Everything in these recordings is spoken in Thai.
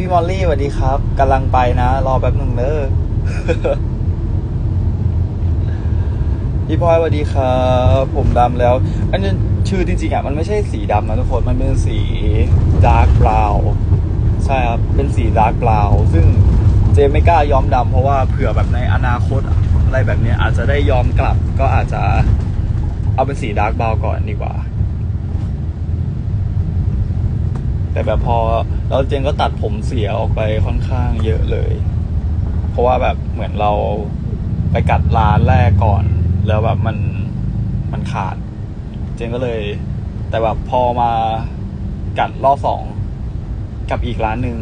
พี่มอลลี่สวัสดีครับกำลังไปนะรอแป๊บหนึ่งเด้อพี่พลอยสวัสดีครับ ผมดำแล้ว อันนี้ชื่อจริงๆอะมันไม่ใช่สีดำนะทุกคนมันเป็นสีดาร์กบราวใช่ครับเป็นสีดาร์กบราวซึ่งเจมไม่กล้าย้อมดำเพราะว่าเผื่อแบบในอนาคตอะไรแบบเนี้ยอาจจะได้ย้อมกลับ ก็อาจจะเอาเป็นสีดาร์กบราวก่อนดีกว่า แต่แบบพอเราเจนก็ตัดผมเสียออกไปค่อนข้างเยอะเลย เพราะว่าแบบเหมือนเราไปกัดร้านแรกก่อน แล้วแบบมันมันขาด เจนก็เลย แต่แบบพอมากัดรอบสองกับอีกร้านหนึ่ง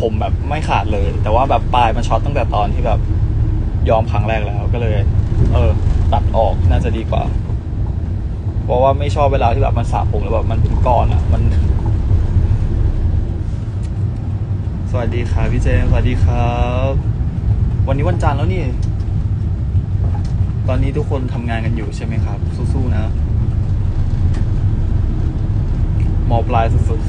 ผมแบบไม่ขาดเลย แต่ว่าแบบปลายมันช็อตตั้งแต่ตอนที่แบบยอมครั้งแรกแล้วก็เลย เออ ตัดออกน่าจะดีกว่า เพราะว่าไม่ชอบเวลาที่แบบมันสระผมแล้วแบบมันเป็นก้อนอะ มัน ส วัสดีครับพี่เจมส์สวัสดีครับ วันนี้วันจันทร์แล้วนี่ ตอนนี้ทุกคนทำงานกันอยู่ใช่ไหมครับ สู้ๆนะมอปลายสุดๆ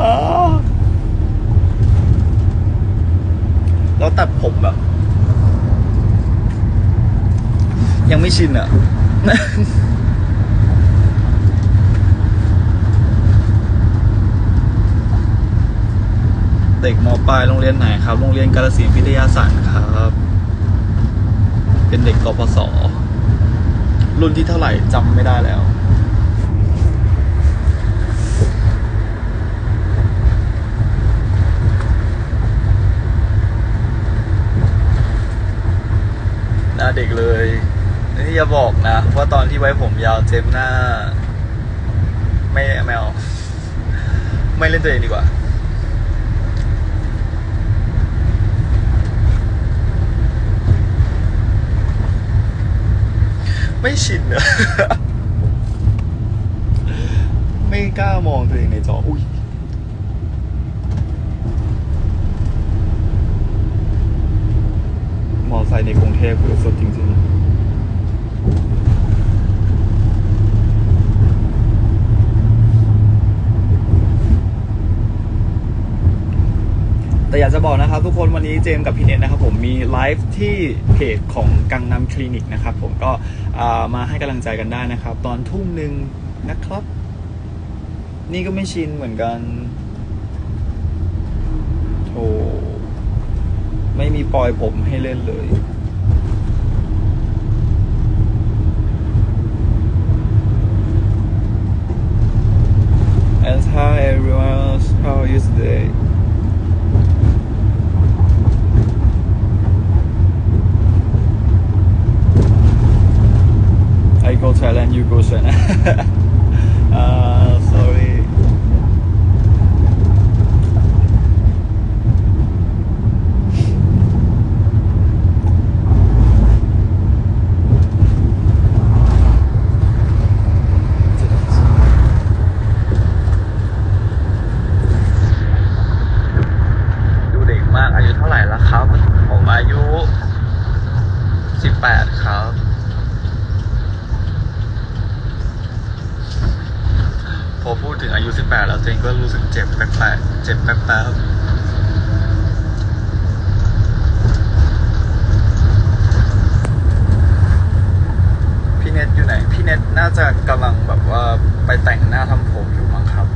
อ้าแล้วตัดผมแบบ ยังไม่ชินอะ เด็กมปลายโรงเรียนไหนครับ โรงเรียนกาลสินพิทยาศาสตร์ครับ เป็นเด็กกปศรุ่นที่เท่าไหร่จำไม่ได้แล้วหน้าเด็กเลยนี่อย่าบอกนะว่าตอนที่ไว้ผมยาวเจมหน้า ไม่ไม่เอาไม่เล่นตัวเองดีกว่า ไม่ชินอะไม่กล้ามองตัวเองในจอ อุ้ยมอไซค์ในกรุงเทพคือสุดจริงๆ แต่อยากจะบอกนะครับทุกคนวันนี้เจมกับพี่เนตนะครับผมมีไลฟ์ที่เพจของกังนำคลินิกนะครับผมก็มาให้กำลังใจกันได้นะครับ ตอนทุ่มหนึ่งนะครับ นี่ก็ไม่ชินเหมือนกันโธ่ไม่มีปล่อยผมให้เล่นเลย Thailand, you go China. uh, อพูดถึงอายุ 18 แล้วเจงก็รู้สึกเจ็บแปลกๆเจ็บแป๊บๆพี่เน็ตอยู่ไหน พี่เน็ตน่าจะกำลังแบบว่าไปแต่งหน้าทำผมอยู่มั้งครับ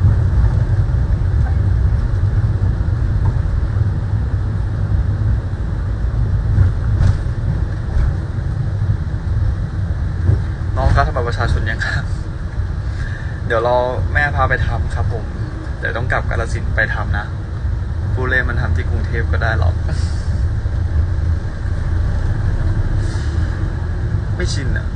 น้องครับทำบัตรประชาชนยังครับ เดี๋ยวเรอแม่ พาไปทำครับผมเดี๋ยวต้องกลับกาลสินไปทำนะปูเล่มันทำที่กรุงเทพก็ได้หรอก ไม่ชินอะ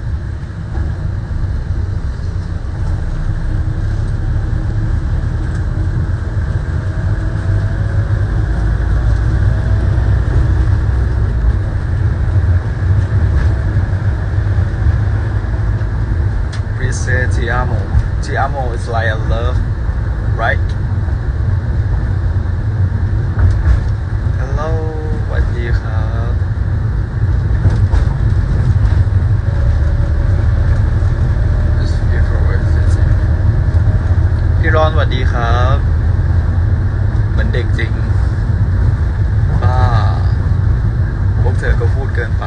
it's like a love, right? Hello, what do you have? พี่ร้อนสวัสดีครับ เหมือนเด็กจริงบ้าพวกเธอก็พูดเกินไป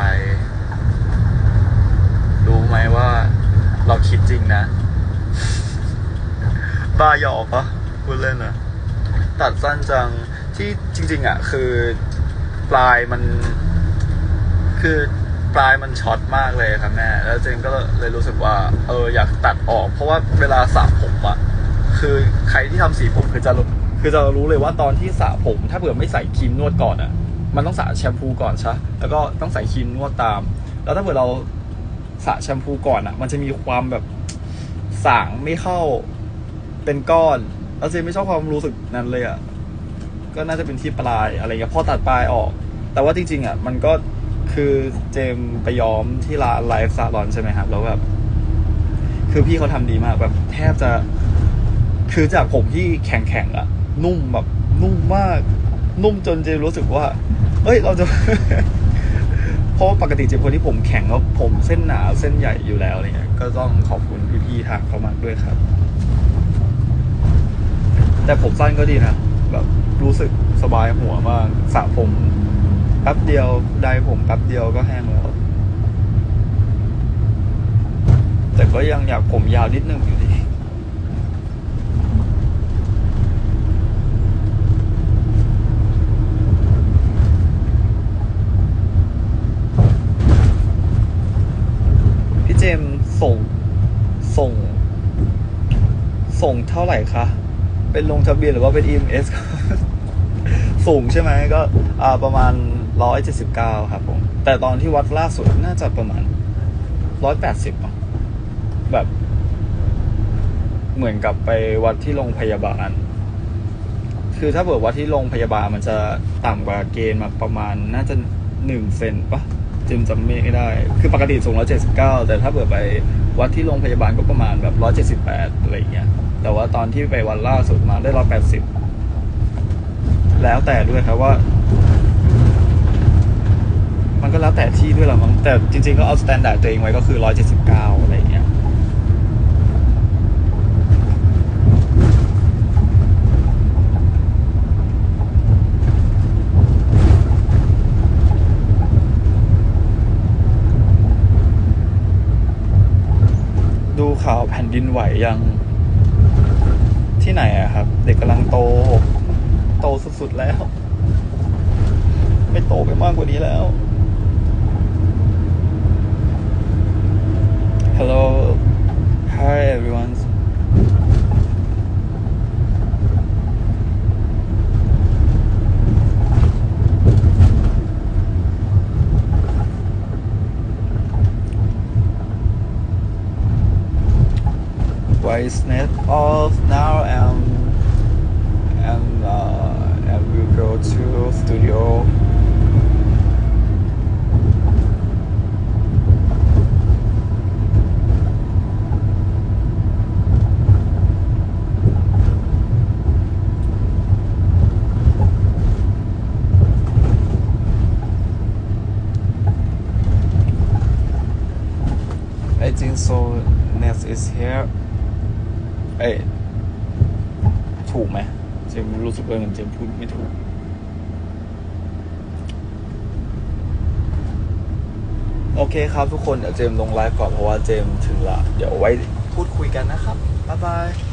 รู้ไหมว่าเราคิดจริงนะ บ้าหยอกปะพูดเล่นนะตัดสั้นจังที่จริง ๆ อะ คือปลายมัน คือปลายมันช็อตมากเลยครับแม่แล้วเจนก็เลยรู้สึกว่า เอออยากตัดออก เพราะว่าเวลาสระผมอะคือใครที่ทำสีผมคือจะรู้คือจะรู้เลยว่าตอนที่สระผม ถ้าเผื่อไม่ใส่ครีมนวดก่อนอะมันต้องสระแชมพูก่อนใช่แล้วก็ต้องใส่ครีมนวดตาม แล้วถ้าเผื่อเราสระแชมพูก่อนอะมันจะมีความแบบสางไม่เข้า เป็นก้อนแล้วเจไม่ชอบความรู้สึกนั้นเลยอะก็น่าจะเป็นที่ปลายอะไรเงี้ยพอตัดปลายออก แต่ว่าจริง ๆอะมันก็คือเจมไปย้อมที่ร้านไลฟ์ซาลอนใช่ไหมครับแล้วแบบคือพี่เขาทำดีมากแบบแทบจะ คือจากผมที่แข็งๆอะ นุ่มแบบนุ่มมาก นุ่มจนเจมรู้สึกว่า เอ้ย เราจะ เพราะว่าปกติเจมคนที่ผมแข็งแล้วผมเส้นหนาเส้นใหญ่อยู่แล้วอะไรเงี้ยก็ต้องขอบคุณพี่ๆทางเขามากด้วยครับ แต่ผมสั้นก็ดีนะ แบบรู้สึกสบายหัวมากสระผมแป๊บเดียวได้ผมแป๊บเดียวก็แห้งแล้ว แต่ก็ยังอยากผมยาวนิดนึงอยู่ดีพี่เจมส์ส่งส่ง ส่งเท่าไหร่คะ เป็นลงทะเบียนหรือว่าเป็น EMS สูงใช่ไหมก็ประมาณร้อยเจ็ดสิบเก้าครับผม แต่ตอนที่วัดล่าสุดน่าจะประมาณร้อยแปดสิบแบบ เหมือนกับไปวัดที่โรงพยาบาล คือถ้าเบิดวัดที่โรงพยาบาลมันจะต่ำกว่าเกณฑ์มาประมาณน่าจะหนึ่งเซนปะจิมจำไม่ได้ คือปกติสูงร้อยเจ็ดสิบเก้าแต่ถ้าเบิดไปวัดที่โรงพยาบาลก็ประมาณแบบร้อยเจ็ดสิบแปดอะไรอย่างเงี้ย แต่ว่าตอนที่ไปวันล่าสุดมาได้ร้อยแปดสิบแล้วแต่ด้วยครับว่า มันก็แล้วแต่ที่ด้วยละมั้งแต่จริง ๆ ก็เอาสแตนดาร์ดตัวเองไว้ก็คือร้อยเจ็ดสิบเก้าอะไรอย่างเงี้ยดูข่าวแผ่นดินไหวยัง ที่ไหนอะครับ เด็กกำลังโต โตสุดๆแล้ว ไม่โตไปมากกว่านี้แล้ว voice net off now and and uh, and we'll go to studio. I think so next is here. เอ้ยถูกไหมเจมรู้สึกว่าเหมือนเจมพูดไม่ถูก โอเคครับทุกคนเดี๋ยวเจมลงไลฟ์ก่อนเพราะว่าเจมถึงละ เดี๋ยวไว้พูดคุยกันนะครับ บ๊ายบาย